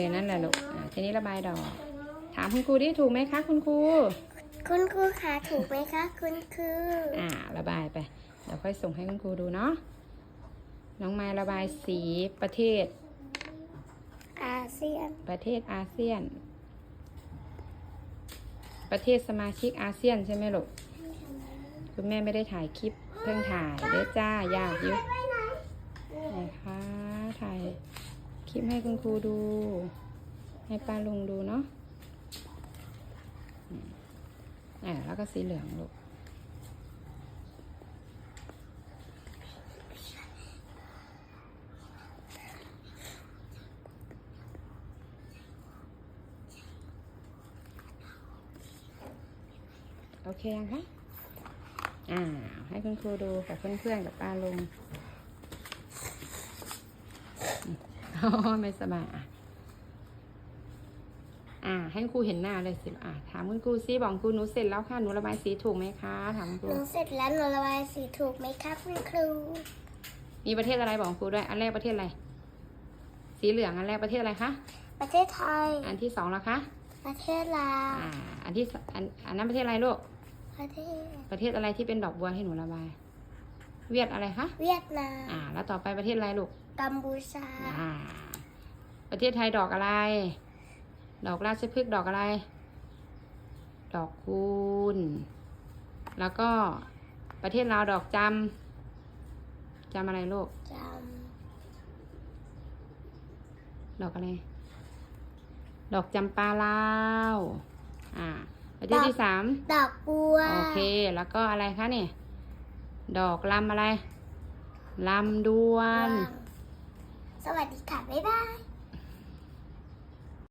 อนั่นแหละลูกอ่าทีนี้ระบายดอก ถามคุณครูดิถูกไหมคะคุณครู คุณครูคะถูกไหมคะคุณครูอ่า ระบายไป เดี๋ยวค่อยส่งให้คุณครูดูเนาะ น้องไม้ระบายสีประเทศ อาเซียน ประเทศอาเซียน ประเทศสมาชิกอาเซียนใช่ไหมลูก คุณแม่ไม่ได้ถ่ายคลิปเพิ่งถ่ายเด้อจ้ายากอยุไหนคะถ่าย คลิปให้คุณครูดู ให้ป้าลุงดูเนาะอ่าแล้วก็สีเหลืองลูกโอเคยังคะอ่า ให้คุณครูดูกับเพื่อนๆกับป้าลุงอืมอ๋อ ไม่สบายอะ อ่า ให้คุณครูเห็นหน้าเลยสิ อ่าถามคุณครูซิบอกคุณครูหนูเสร็จแล้วค่ะ หนูระบายสีถูกไหมคะ ถามคุณคหรูนูเสร็จแล้วหนูระบายสีถูกไหมคะคุณครู มีประเทศอะไรบอกคุณครูด้วย อันแรกประเทศอะไร สีเหลืองอันแรกประเทศอะไรคะ ประเทศไทย อันที่สองแล้วคะ ประเทศลาว อ่า อันที่สอันอันนั้นประเทศอะไรลูก ประเทศ ประเทศอะไรที่เป็นดอกบัวให้หนูระบาย เวียดอะไรคะ เวียดนาม อ่า แล้วต่อไปประเทศอะไรลูก กัมพูชา อ่า ประเทศไทยดอกอะไร ดอกราชพฤกษ์ดอกอะไร ดอกคูณ แล้วก็ประเทศลาวดอกจำจำอะไรลูก จดอกอะไร ดอกจำปาลาว อ่า ประเทศที่สามำดอกบัวโอเค แล้วก็อะไรคะเนี่ย ดอกลำอะไร ลำดวนสวัสดีค่ะบ๊าย 拜拜。